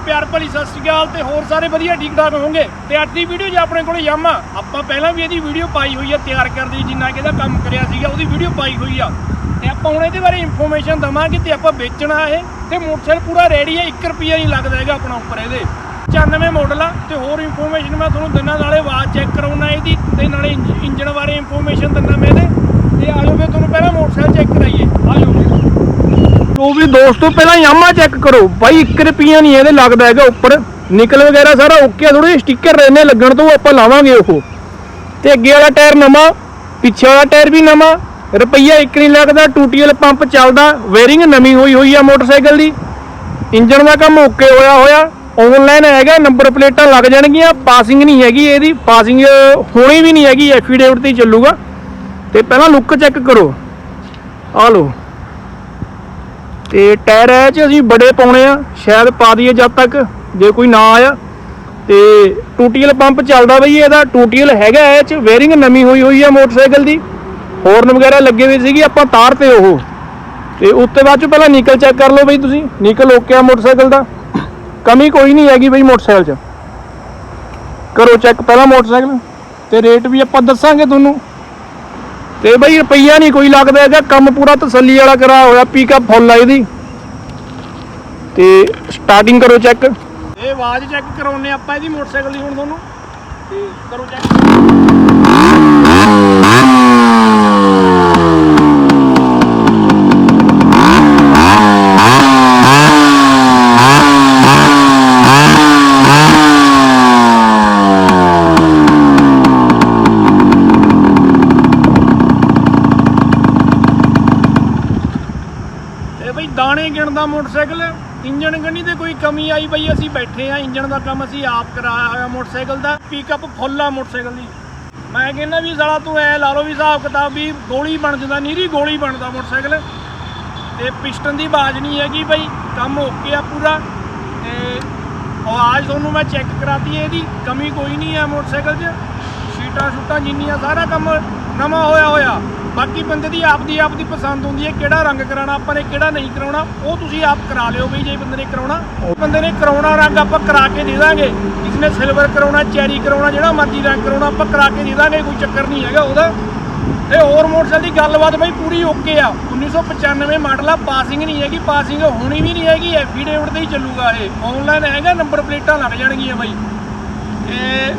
ਪਿਆਰ ਭਰੀ ਸਤਿ ਸ਼੍ਰੀ ਅਕਾਲ ਤੇ ਹੋਰ ਸਾਰੇ ਵਧੀਆ ਠੀਕ ਠਾਕ ਹੋਵੋਗੇ। ਤੇ ਅੱਜ ਦੀ ਵੀਡੀਓ ਜੇ ਆਪਣੇ ਕੋਲੇ ਯਾਮਾ ਆਪਾਂ ਪਹਿਲਾਂ ਵੀ ਇਹਦੀ ਵੀਡੀਓ ਪਾਈ ਹੋਈ ਆ, ਤਿਆਰ ਕਰਨ ਦੀ ਜਿੰਨਾ ਕਿਹਦਾ ਕੰਮ ਕਰਿਆ ਸੀਗਾ, ਉਹਦੀ ਵੀਡੀਓ ਪਾਈ ਹੋਈ ਆ। ਤੇ ਆਪਾਂ ਹੁਣ ਇਹਦੇ ਬਾਰੇ ਇਨਫੋਰਮੇਸ਼ਨ ਦਵਾਂਗੇ ਤੇ ਆਪਾਂ ਵੇਚਣਾ ਇਹ, ਤੇ ਮੋਟਰਸਾਈਕਲ ਪੂਰਾ ਰੈਡੀ ਹੈ 1 ਰੁਪਿਆ ਨਹੀਂ ਲੱਗਦਾ ਹੈਗਾ ਆਪਣਾ ਉੱਪਰ ਇਹਦੇ। 95 ਮਾਡਲ ਆ, ਤੇ ਹੋਰ ਇਨਫੋਰਮੇਸ਼ਨ ਮੈਂ ਤੁਹਾਨੂੰ ਦਿਨਾਂ ਨਾਲੇ ਆਵਾਜ਼ ਚੈੱਕ ਕਰਾਉਣਾ, ਇਹਦੀ ਤੇ ਨਾਲੇ ਇੰਜਣ ਬਾਰੇ ਇਨਫੋਰਮੇਸ਼ਨ ਦਿੰਦਾ ਮੈਂ ਇਹਦੇ। ਵੀ ਦੋਸਤੋ ਪਹਿਲਾਂ ਯਾਮਾ ਚੈੱਕ ਕਰੋ। ਬਾਈ 1 ਰੁਪਿਆ ਨਹੀਂ ਇਹਦੇ ਲੱਗਦਾ ਹੈਗਾ ਉੱਪਰ। ਨਿਕਲ ਵਗੈਰਾ ਸਾਰਾ ਓਕੇ ਆ ਥੋੜੇ ਸਟicker ਰਹਿਨੇ ਲੱਗਣ ਤੋਂ ਆਪਾਂ ਲਾਵਾਂਗੇ ਉਹ। ਤੇ ਅੱਗੇ ਵਾਲਾ ਟਾਇਰ ਨਵਾਂ, ਪਿੱਛੇ ਵਾਲਾ ਟਾਇਰ ਵੀ ਨਵਾਂ। ਰੁਪਈਆ ਇੱਕ ਨਹੀਂ ਲੱਗਦਾ ਟੂਟੀਐਲ ਪੰਪ ਚੱਲਦਾ ਵੇਅਰਿੰਗ ਨਵੀਂ ਹੋਈ ਹੋਈ ਆ ਮੋਟਰਸਾਈਕਲ ਦੀ। ਇੰਜਨ ਦਾ ਕੰਮ ਓਕੇ ਹੋਇਆ ਹੋਇਆ। ਆਨਲਾਈਨ ਹੈਗਾ ਨੰਬਰ ਪਲੇਟਾਂ ਲੱਗ ਜਾਣਗੀਆਂ ਪਾਸਿੰਗ ਨਹੀਂ ਹੈਗੀ ਇਹਦੀ। ਪਾਸਿੰਗ ਹੋਣੀ ਵੀ ਨਹੀਂ ਹੈਗੀ ਐਫੀਡੇਵਿਟ ਤੇ ਚੱਲੂਗਾ। ਤੇ ਪਹਿਲਾਂ ਲੁੱਕ ਚੈੱਕ ਕਰੋ। ਆ ਲਓ। ਤੇ ਟਾਇਰ ਇਹ ਚ ਅਸੀਂ ਬੜੇ ਪਾਉਣੇ ਆ, ਸ਼ਾਇਦ ਪਾ ਦਈਏ ਜਦ ਤੱਕ, ਜੇ ਕੋਈ ਨਾ ਆਇਆ। ਤੇ ਟੂਟੀਅਲ ਪੰਪ ਚੱਲਦਾ ਬਈ, ਇਹਦਾ ਟੂਟੀਅਲ ਹੈਗਾ ਇਹ ਚ ਵੇਅਰਿੰਗ ਨਵੀਂ ਹੋਈ ਹੋਈ ਆ ਮੋਟਰਸਾਈਕਲ ਦੀ। ਹੋਰਨ ਵਗੈਰਾ ਲੱਗੇ ਹੋਏ ਸੀਗੀ, ਆਪਾਂ ਤਾਰ ਤੇ ਉਹ। ਤੇ ਉੱਤੇ ਬਾਅਦ ਚ ਪਹਿਲਾਂ ਨਿਕਲ ਚੈੱਕ ਕਰ ਲਓ ਬਈ ਤੁਸੀਂ, ਨਿਕਲ ਓਕੇ ਆ ਮੋਟਰਸਾਈਕਲ ਦਾ। ਕਮੀ ਕੋਈ ਨਹੀਂ ਹੈਗੀ ਬਈ ਮੋਟਰਸਾਈਕਲ 'ਚ। ਕਰੋ ਚੈੱਕ ਪਹਿਲਾਂ ਮੋਟਰਸਾਈਕਲ, ਤੇ ਰੇਟ ਵੀ ਆਪਾਂ ਦੱਸਾਂਗੇ ਤੁਹਾਨੂੰ। ਤੇ ਬਈ ਰੁਪਈਆ ਨਹੀਂ ਕੋਈ ਲੱਗਦਾ ਹੈਗਾ, ਕੰਮ ਪੂਰਾ ਤਸੱਲੀ ਵਾਲਾ ਕਰਾ ਹੋਇਆ ਪਿਕਅਪ ਫੁੱਲ ਆ ਇਹਦੀ। ਤੇ ਸਟਾਰਟਿੰਗ ਕਰੋ ਚੈੱਕ ਇਹ ਆਵਾਜ਼ ਚੈੱਕ ਕਰਾਉਨੇ ਆਪਾਂ, ਇਹਦੀ ਮੋਟਰਸਾਈਕਲ ਦੀ ਹੁਣ ਤੁਹਾਨੂੰ। ਤੇ ਕਰੋ ਚੈੱਕ ਇਹ ਗਿਣਦਾ ਮੋਟਰਸਾਈਕਲ, ਇੰਜਣ ਗਣੀ ਤੇ ਕੋਈ ਕਮੀ ਆਈ ਬਈ ਅਸੀਂ ਬੈਠੇ ਆ, ਇੰਜਣ ਦਾ ਕੰਮ ਅਸੀਂ ਆਪ ਕਰਾਇਆ ਹੋਇਆ ਮੋਟਰਸਾਈਕਲ ਦਾ ਪਿਕਅਪ ਫੁੱਲ ਆ ਮੋਟਰਸਾਈਕਲ ਦੀ। ਮੈਂ ਕਹਿੰਦਾ ਵੀ ਸਾਲਾ ਤੂੰ ਐ ਲਾ ਲਓ ਵੀ ਹਿਸਾਬ ਕਿਤਾਬ ਵੀ ਗੋਲੀ ਬਣ ਜਾਂਦਾ, ਨੀਰੀ ਗੋਲੀ ਬਣਦਾ ਮੋਟਰਸਾਈਕਲ। ਤੇ ਪਿਸਟਨ ਦੀ ਆਵਾਜ਼ ਨਹੀਂ ਹੈਗੀ ਬਈ, ਕੰਮ ਓਕੇ ਆ ਪੂਰਾ। ਤੇ ਆਵਾਜ਼ ਤੁਹਾਨੂੰ ਮੈਂ ਚੈੱਕ ਕਰਾਤੀ, ਇਹਦੀ ਕਮੀ ਕੋਈ ਨਹੀਂ ਹੈ ਮੋਟਰਸਾਈਕਲ 'ਚ। ਸੀਟਾਂ ਸ਼ੂਟਾਂ ਜਿੰਨੀਆਂ ਸਾਰਾ ਕੰਮ ਨਵਾਂ ਹੋਇਆ ਹੋਇਆ। ਬਾਕੀ ਬੰਦੇ ਦੀ ਆਪਦੀ ਆਪਦੀ ਪਸੰਦ ਹੁੰਦੀ ਹੈ ਕਿਹੜਾ ਰੰਗ ਕਰਾਉਣਾ, ਆਪਾਂ ਨੇ ਕਿਹੜਾ ਨਹੀਂ ਕਰਾਉਣਾ, ਉਹ ਤੁਸੀਂ ਆਪ ਕਰਾ ਲਿਓ ਬਈ ਜੇ ਬੰਦੇ ਨੇ ਕਰਾਉਣਾ। ਉਹ ਬੰਦੇ ਨੇ ਕਰਾਉਣਾ ਰੰਗ ਆਪਾਂ ਕਰਾ ਕੇ ਦੇ ਦਾਂਗੇ। ਕਿਸ ਨੇ ਸਿਲਵਰ ਕਰਾਉਣਾ ਚੈਰੀ ਕਰਾਉਣਾ, ਜਿਹੜਾ ਮਰਜ਼ੀ ਰੰਗ ਕਰਾਉਣਾ, ਆਪਾਂ ਕਰਾ ਕੇ ਦੇ ਦਾਂਗੇ, ਕੋਈ ਚੱਕਰ ਨਹੀਂ ਹੈਗਾ ਉਹਦਾ। ਤੇ ਹੋਰ ਮੋਟਰਸਾਈਕਲ ਦੀ ਗੱਲਬਾਤ ਬਈ ਪੂਰੀ ਓਕੇ ਆ। 1995 ਮਾਡਲ ਆ ਪਾਸਿੰਗ ਨਹੀਂ ਹੈਗੀ ਪਾਸਿੰਗ ਹੋਣੀ ਵੀ ਨਹੀਂ ਹੈਗੀ ਐਫੀਡੇਵਿਟ ਤੇ ਹੀ ਚੱਲੂਗਾ ਇਹ। ਆਨਲਾਈਨ ਹੈਗਾ ਨੰਬਰ ਪਲੇਟਾਂ ਲੱਗ ਜਾਣਗੀਆਂ ਬਈ। ਤੇ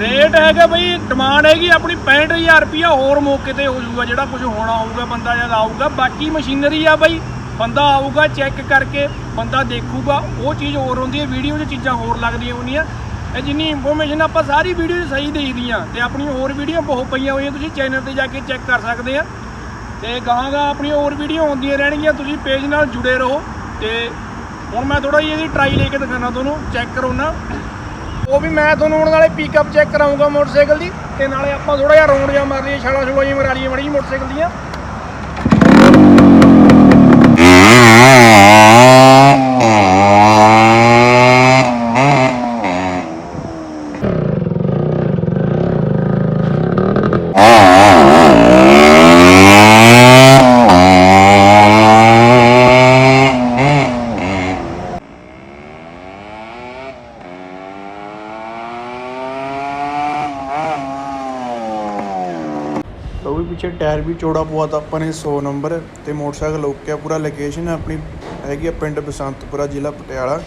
ਰੇਟ ਹੈਗਾ ਬਈ ਡਿਮਾਂਡ ਹੈਗੀ ਆਪਣੀ 65000 ਰੁਪਿਆ ਹੋਰ ਮੌਕੇ ਤੇ ਹੋ ਜਾਊਗਾ ਜਿਹੜਾ ਕੁਝ ਹੋਣਾ ਹੋਊਗਾ ਬੰਦਾ ਜਦ ਆਊਗਾ, ਬਾਕੀ ਮਸ਼ੀਨਰੀ ਆ ਬਈ, ਬੰਦਾ ਆਊਗਾ ਚੈੱਕ ਕਰਕੇ, ਬੰਦਾ ਦੇਖੂਗਾ, ਉਹ ਚੀਜ਼ ਹੋਰ ਹੁੰਦੀ ਹੈ ਵੀਡੀਓ 'ਚ ਚੀਜ਼ਾਂ ਹੋਰ ਲੱਗਦੀਆਂ ਹੁੰਦੀਆਂ। ਇਹ ਜਿੰਨੀ ਇਨਫੋਰਮੇਸ਼ਨ ਆਪਾਂ ਸਾਰੀ ਵੀਡੀਓ 'ਚ ਸਹੀ ਦੇਈਦੀਆਂ ਤੇ ਆਪਣੀਆਂ ਹੋਰ ਵੀਡੀਓ ਬਹੁਤ ਪਈਆਂ ਹੋਈਆਂ, ਤੁਸੀਂ ਚੈਨਲ ਤੇ ਜਾ ਕੇ ਚੈੱਕ ਕਰ ਸਕਦੇ ਆ। ਤੇ ਗਾਹਾਂ ਗਾਹਾਂ ਆਪਣੀਆਂ ਹੋਰ ਵੀਡੀਓ ਆਉਂਦੀਆਂ ਰਹਿਣਗੀਆਂ, ਤੁਸੀਂ ਪੇਜ ਨਾਲ ਜੁੜੇ ਰਹੋ, ਤੇ ਹੁਣ ਮੈਂ ਥੋੜਾ ਜਿਹਾ ਇਹਦੀ ਟਰਾਈ ਲੈ ਕੇ ਦਿਖਾਣਾ ਤੁਹਾਨੂੰ ਚੈੱਕ ਕਰੋ ਨਾ ਉਹ ਵੀ ਮੈਂ ਤੁਹਾਨੂੰ ਹੁਣ ਨਾਲੇ ਪਿਕਅਪ ਚੈੱਕ ਕਰਾਉਂਗਾ ਮੋਟਰਸਾਈਕਲ ਦੀ ਤੇ ਨਾਲੇ ਆਪਾਂ ਥੋੜਾ ਜਿਹਾ ਰੌਂਡ ਜਿਹਾ ਮਾਰ ਲਈਏ ਛਾਲਾ ਛੁਲਾ ਜਿਹਾ ਮਰਾ ਲਈਏ ਮੜੀ ਮੋਟਰਸਾਈਕਲ ਦੀਆਂ। ਉਹ ਵੀ ਪਿੱਛੇ ਟਾਇਰ ਵੀ ਚੌੜਾ ਪਵਾਤਾ ਆਪਾਂ ਨੇ 100 ਨੰਬਰ ਤੇ ਮੋਟਰਸਾਈਕਲ ਓਕੇ ਆ ਪੂਰਾ ਲੋਕੇਸ਼ਨ ਆਪਣੀ ਹੈਗੀ ਆ ਪਿੰਡ ਬਸੰਤਪੁਰਾ, ਜ਼ਿਲ੍ਹਾ ਪਟਿਆਲਾ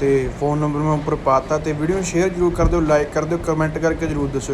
ਤੇ ਫੋਨ ਨੰਬਰ ਮੈਂ ਉੱਪਰ ਪਾਤਾ ਤੇ ਵੀਡੀਓ ਸ਼ੇਅਰ ਜ਼ਰੂਰ ਕਰ ਦਿਓ ਲਾਈਕ ਕਰ ਦਿਓ ਕਮੈਂਟ ਕਰਕੇ ਜ਼ਰੂਰ ਦੱਸਿਓ।